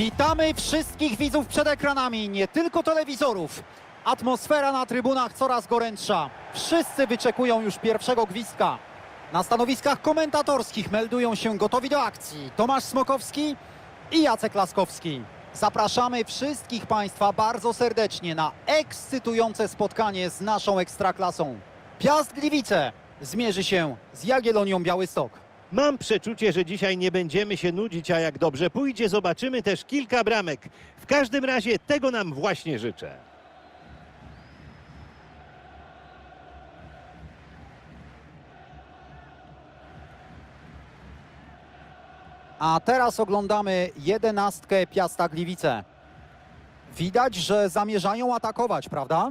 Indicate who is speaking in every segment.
Speaker 1: Witamy wszystkich widzów przed ekranami, nie tylko telewizorów. Atmosfera na trybunach coraz gorętsza. Wszyscy wyczekują już pierwszego gwizdka. Na stanowiskach komentatorskich meldują się gotowi do akcji Tomasz Smokowski i Jacek Laskowski. Zapraszamy wszystkich Państwa bardzo serdecznie na ekscytujące spotkanie z naszą ekstraklasą. Piast Gliwice zmierzy się z Jagiellonią Białystok.
Speaker 2: Mam przeczucie, że dzisiaj nie będziemy się nudzić, a jak dobrze pójdzie, zobaczymy też kilka bramek. W każdym razie tego nam właśnie życzę.
Speaker 1: A teraz oglądamy jedenastkę Piasta Gliwice. Widać, że zamierzają atakować, prawda?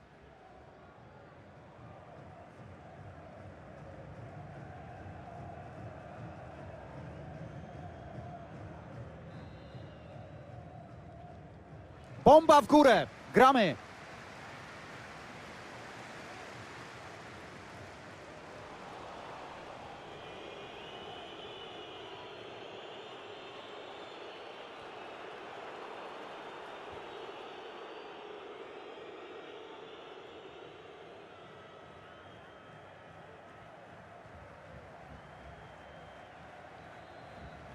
Speaker 1: Bomba w górę! Gramy!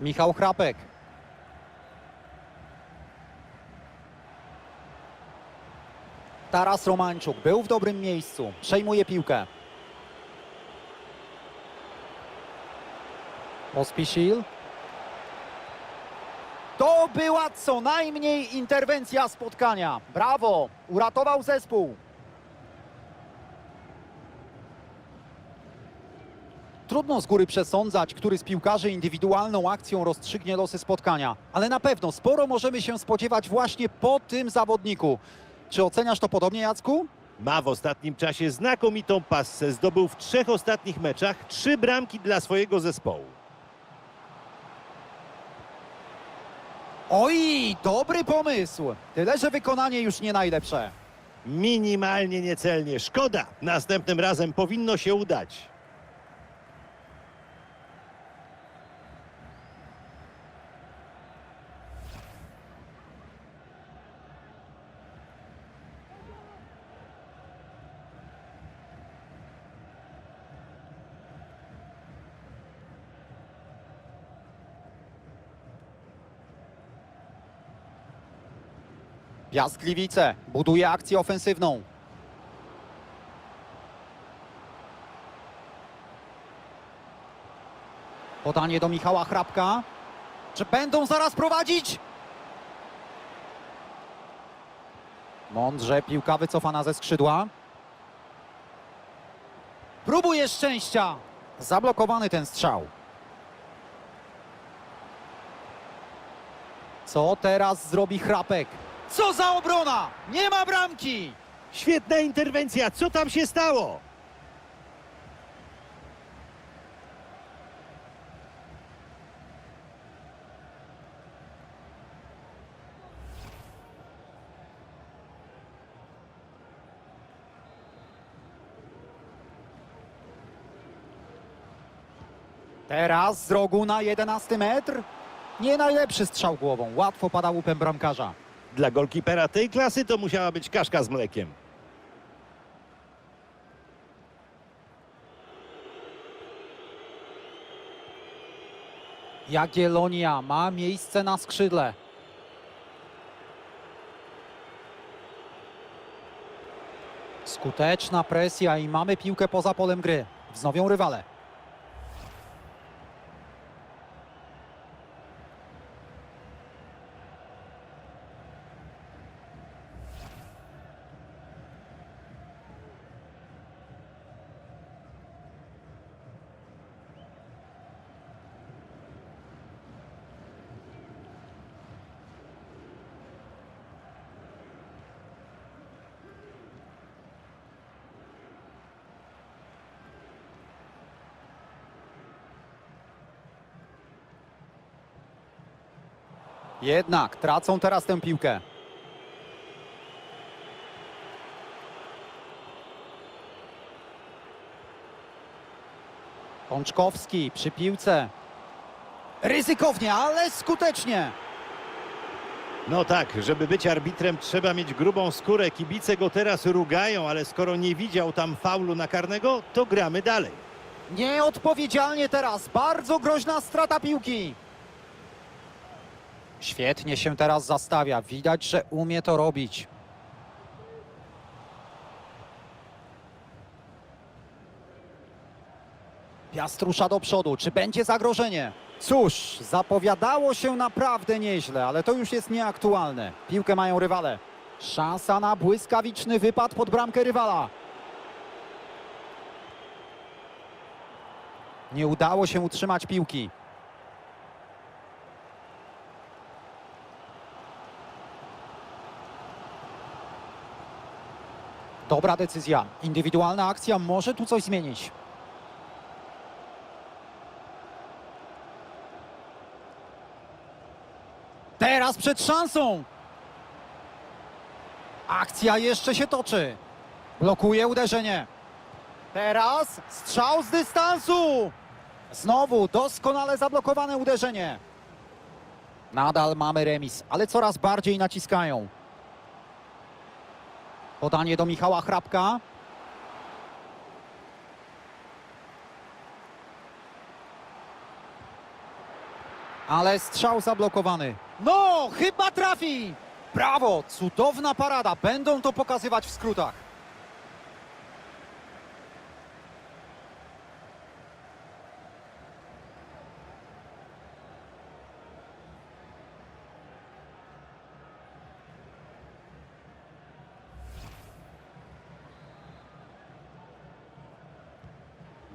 Speaker 1: Michał Chrapek. Taras Romańczuk był w dobrym miejscu. Przejmuje piłkę. Pospisil. To była co najmniej interwencja spotkania. Brawo! Uratował zespół. Trudno z góry przesądzać, który z piłkarzy indywidualną akcją rozstrzygnie losy spotkania, ale na pewno sporo możemy się spodziewać właśnie po tym zawodniku. Czy oceniasz to podobnie, Jacku?
Speaker 2: Ma w ostatnim czasie znakomitą passę, zdobył w trzech ostatnich meczach trzy bramki dla swojego zespołu.
Speaker 1: Oj, dobry pomysł. Tyle, że wykonanie już nie najlepsze.
Speaker 2: Minimalnie niecelnie. Szkoda. Następnym razem powinno się udać.
Speaker 1: Piast Gliwice buduje akcję ofensywną. Podanie do Michała Hrabka. Czy będą zaraz prowadzić? Mądrze, piłka wycofana ze skrzydła. Próbuje szczęścia. Zablokowany ten strzał. Co teraz zrobi Chrapek? Co za obrona! Nie ma bramki!
Speaker 2: Świetna interwencja. Co tam się stało?
Speaker 1: Teraz z rogu na 11 metr. Nie najlepszy strzał głową. Łatwo pada łupem bramkarza.
Speaker 2: Dla golkipera tej klasy to musiała być kaszka z mlekiem.
Speaker 1: Jagiellonia ma miejsce na skrzydle. Skuteczna presja i mamy piłkę poza polem gry. Wznowią rywale. Jednak tracą teraz tę piłkę. Pączkowski przy piłce. Ryzykownie, ale skutecznie.
Speaker 2: No tak, żeby być arbitrem trzeba mieć grubą skórę. Kibice go teraz rugają, ale skoro nie widział tam faulu na karnego, to gramy dalej.
Speaker 1: Nieodpowiedzialnie teraz. Bardzo groźna strata piłki. Świetnie się teraz zastawia. Widać, że umie to robić. Piast rusza do przodu. Czy będzie zagrożenie? Cóż, zapowiadało się naprawdę nieźle, ale to już jest nieaktualne. Piłkę mają rywale. Szansa na błyskawiczny wypad pod bramkę rywala. Nie udało się utrzymać piłki. Dobra decyzja. Indywidualna akcja może tu coś zmienić. Teraz przed szansą. Akcja jeszcze się toczy. Blokuje uderzenie. Teraz strzał z dystansu. Znowu doskonale zablokowane uderzenie. Nadal mamy remis, ale coraz bardziej naciskają. Podanie do Michała Hrabka. Ale strzał zablokowany. No, chyba trafi! Brawo, cudowna parada. Będą to pokazywać w skrótach.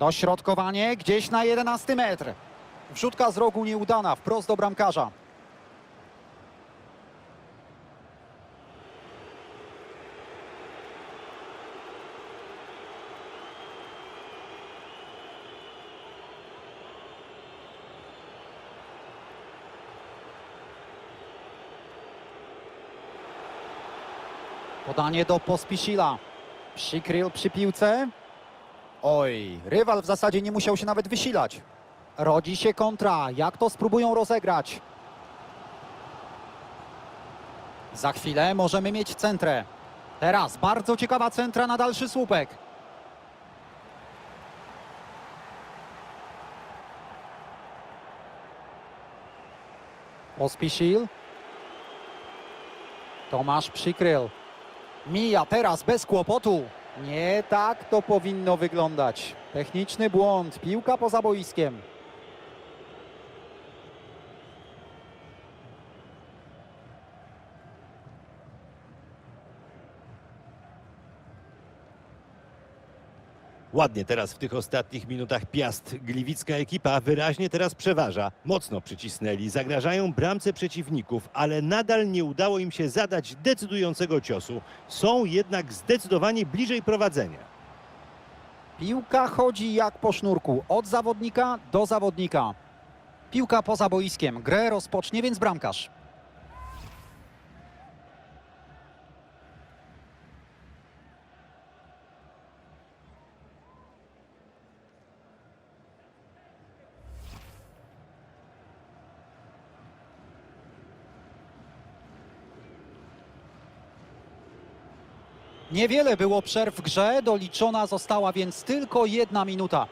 Speaker 1: Dośrodkowanie gdzieś na 11 metr. Wrzutka z rogu nieudana, wprost do bramkarza. Podanie do Pospiszila. Przykrył przy piłce. Oj, rywal w zasadzie nie musiał się nawet wysilać. Rodzi się kontra. Jak to spróbują rozegrać? Za chwilę możemy mieć centrę. Teraz bardzo ciekawa centra na dalszy słupek. Pospisil. Tomasz przykrył. Mija teraz bez kłopotu. Nie tak to powinno wyglądać. Techniczny błąd, piłka poza boiskiem.
Speaker 2: Ładnie teraz w tych ostatnich minutach Piast. Gliwicka ekipa wyraźnie teraz przeważa. Mocno przycisnęli, zagrażają bramce przeciwników, ale nadal nie udało im się zadać decydującego ciosu. Są jednak zdecydowanie bliżej prowadzenia.
Speaker 1: Piłka chodzi jak po sznurku, od zawodnika do zawodnika. Piłka poza boiskiem, grę rozpocznie więc bramkarz. Niewiele było przerw w grze, doliczona została więc tylko jedna minuta.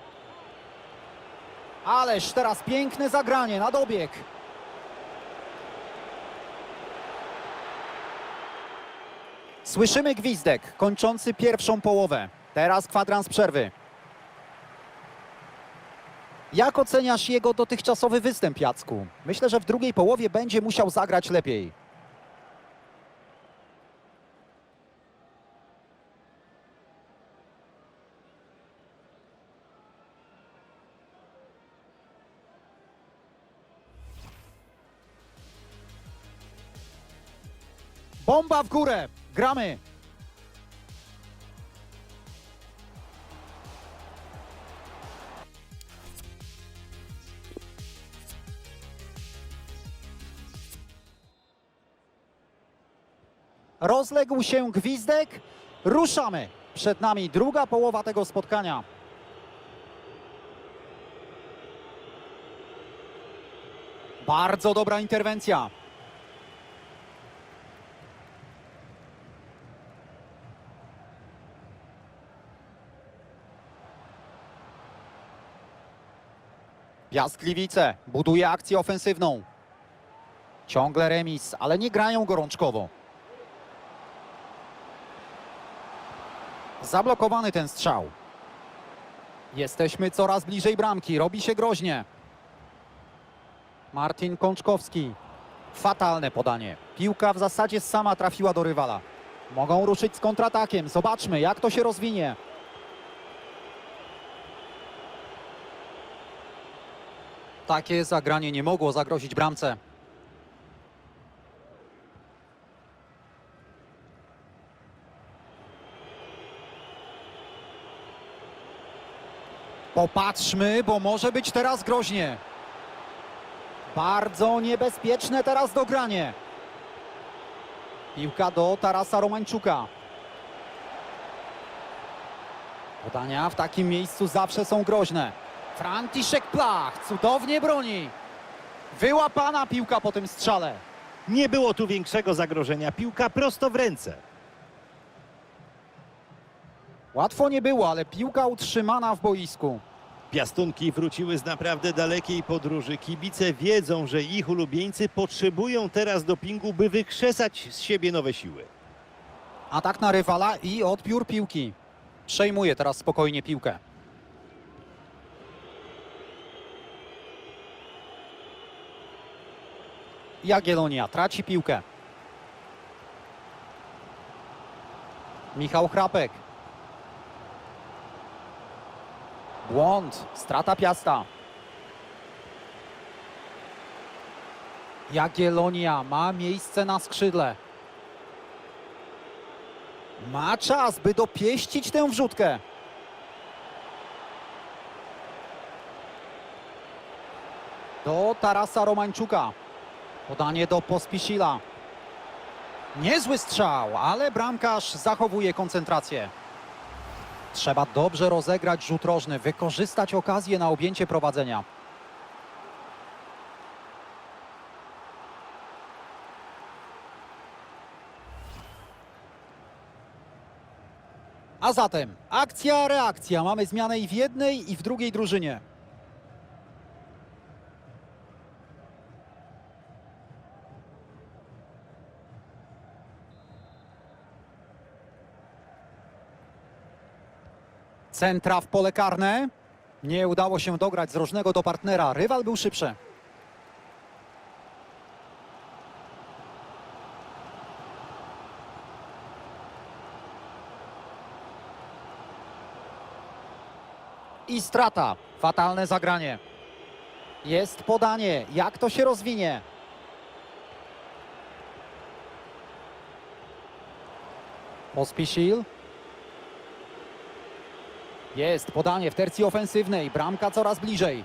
Speaker 1: Ależ teraz piękne zagranie na dobieg. Słyszymy gwizdek kończący pierwszą połowę. Teraz kwadrans przerwy. Jak oceniasz jego dotychczasowy występ, Jacku? Myślę, że w drugiej połowie będzie musiał zagrać lepiej. Bomba w górę! Gramy! Rozległ się gwizdek. Ruszamy. Przed nami druga połowa tego spotkania. Bardzo dobra interwencja. Piaskliwice buduje akcję ofensywną. Ciągle remis, ale nie grają gorączkowo. Zablokowany ten strzał. Jesteśmy coraz bliżej bramki. Robi się groźnie. Martin Kączkowski. Fatalne podanie. Piłka w zasadzie sama trafiła do rywala. Mogą ruszyć z kontratakiem. Zobaczmy, jak to się rozwinie. Takie zagranie nie mogło zagrozić bramce. Popatrzmy, bo może być teraz groźnie. Bardzo niebezpieczne teraz dogranie. Piłka do Tarasa Romańczuka. Podania w takim miejscu zawsze są groźne. Franciszek Plach cudownie broni. Wyłapana piłka po tym strzale.
Speaker 2: Nie było tu większego zagrożenia. Piłka prosto w ręce.
Speaker 1: Łatwo nie było, ale piłka utrzymana w boisku.
Speaker 2: Piastunki wróciły z naprawdę dalekiej podróży. Kibice wiedzą, że ich ulubieńcy potrzebują teraz dopingu, by wykrzesać z siebie nowe siły.
Speaker 1: Atak na rywala i odbiór piłki. Przejmuje teraz spokojnie piłkę. Jagiellonia traci piłkę. Michał Chrapek. Błąd, strata Piasta. Jagiellonia ma miejsce na skrzydle. Ma czas, by dopieścić tę wrzutkę. Do Tarasa Romańczuka. Podanie do Pospisila. Niezły strzał, ale bramkarz zachowuje koncentrację. Trzeba dobrze rozegrać rzut rożny, wykorzystać okazję na objęcie prowadzenia. A zatem akcja, reakcja. Mamy zmianę i w jednej, i w drugiej drużynie. Centra w pole karne. Nie udało się dograć z rożnego do partnera. Rywal był szybszy. I strata. Fatalne zagranie. Jest podanie. Jak to się rozwinie? Pospisil. Jest podanie w tercji ofensywnej. Bramka coraz bliżej.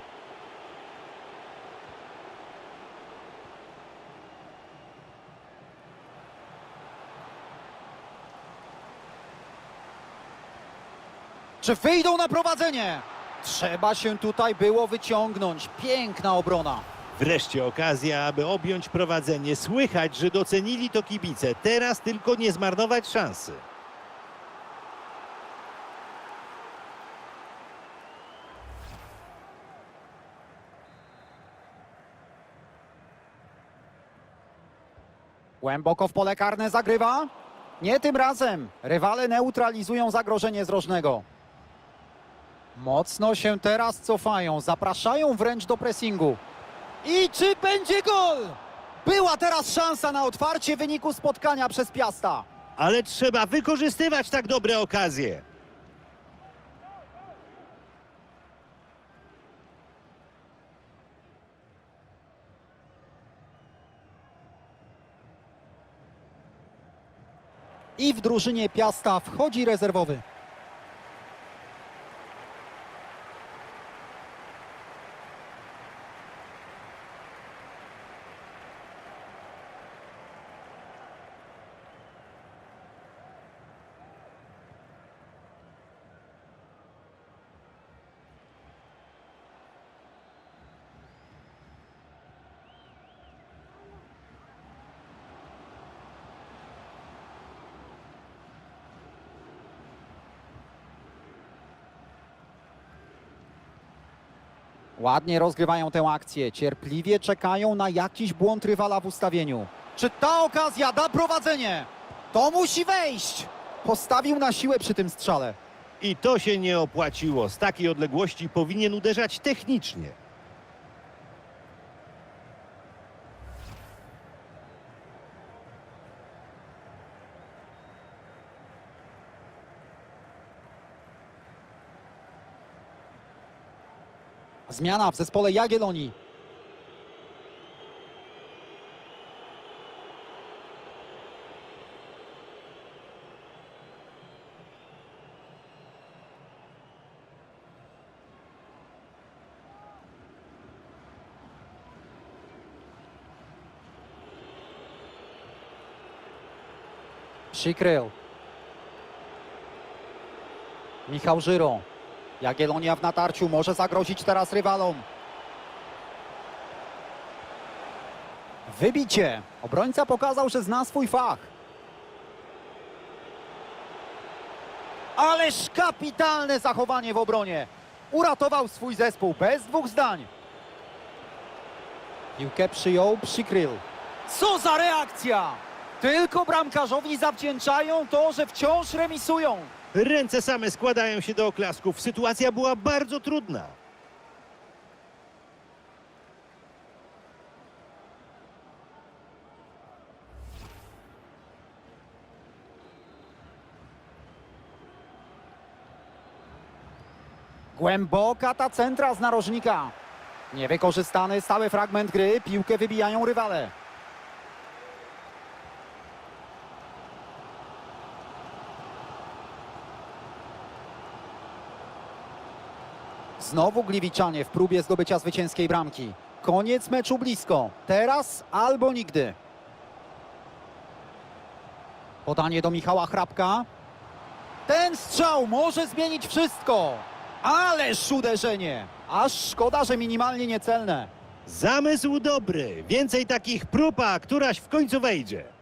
Speaker 1: Czy wyjdą na prowadzenie? Trzeba się tutaj było wyciągnąć. Piękna obrona.
Speaker 2: Wreszcie okazja, aby objąć prowadzenie. Słychać, że docenili to kibice. Teraz tylko nie zmarnować szansy.
Speaker 1: Głęboko w pole karne zagrywa. Nie tym razem. Rywale neutralizują zagrożenie z rożnego. Mocno się teraz cofają, zapraszają wręcz do pressingu. I czy będzie gol? Była teraz szansa na otwarcie wyniku spotkania przez Piasta.
Speaker 2: Ale trzeba wykorzystywać tak dobre okazje.
Speaker 1: I w drużynie Piasta wchodzi rezerwowy. Ładnie rozgrywają tę akcję, cierpliwie czekają na jakiś błąd rywala w ustawieniu. Czy ta okazja da prowadzenie? To musi wejść! Postawił na siłę przy tym strzale.
Speaker 2: I to się nie opłaciło. Z takiej odległości powinien uderzać technicznie.
Speaker 1: Zmiana w zespole Jagiellonii. Przykrył. Michał Żyro. Jagiellonia w natarciu może zagrozić teraz rywalom. Wybicie. Obrońca pokazał, że zna swój fach. Ależ kapitalne zachowanie w obronie. Uratował swój zespół bez dwóch zdań. Piłkę przyjął, przykrył. Co za reakcja! Tylko bramkarzowi zawdzięczają to, że wciąż remisują.
Speaker 2: Ręce same składają się do oklasków. Sytuacja była bardzo trudna.
Speaker 1: Głęboka ta centra z narożnika. Niewykorzystany stały fragment gry, piłkę wybijają rywale. Znowu Gliwiczanie w próbie zdobycia zwycięskiej bramki. Koniec meczu blisko. Teraz albo nigdy. Podanie do Michała Hrabka. Ten strzał może zmienić wszystko. Ależ uderzenie. Aż szkoda, że minimalnie niecelne.
Speaker 2: Zamysł dobry. Więcej takich prób, a któraś w końcu wejdzie.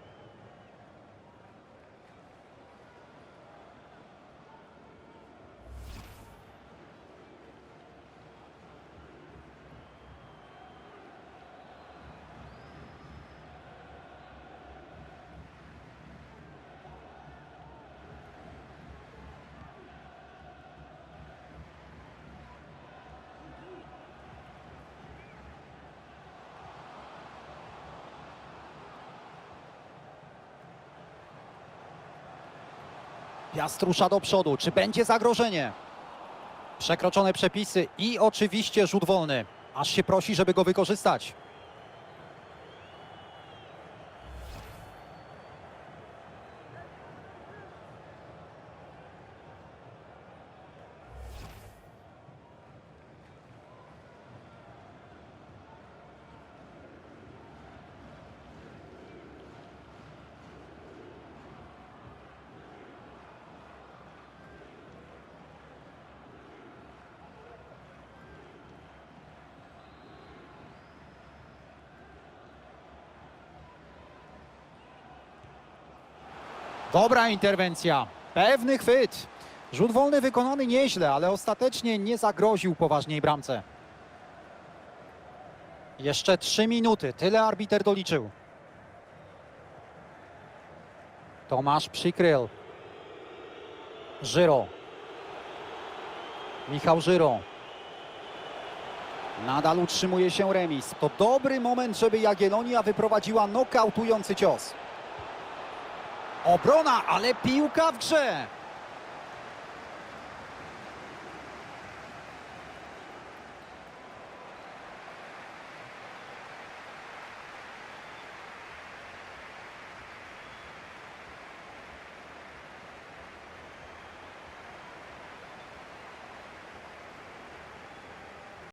Speaker 1: Piast rusza do przodu. Czy będzie zagrożenie? Przekroczone przepisy i oczywiście rzut wolny. Aż się prosi, żeby go wykorzystać. Dobra interwencja. Pewny chwyt. Rzut wolny wykonany nieźle, ale ostatecznie nie zagroził poważniej bramce. Jeszcze trzy minuty. Tyle arbiter doliczył. Tomasz Przykryl. Żyro. Michał Żyro. Nadal utrzymuje się remis. To dobry moment, żeby Jagiellonia wyprowadziła nokautujący cios. Obrona, ale piłka w grze.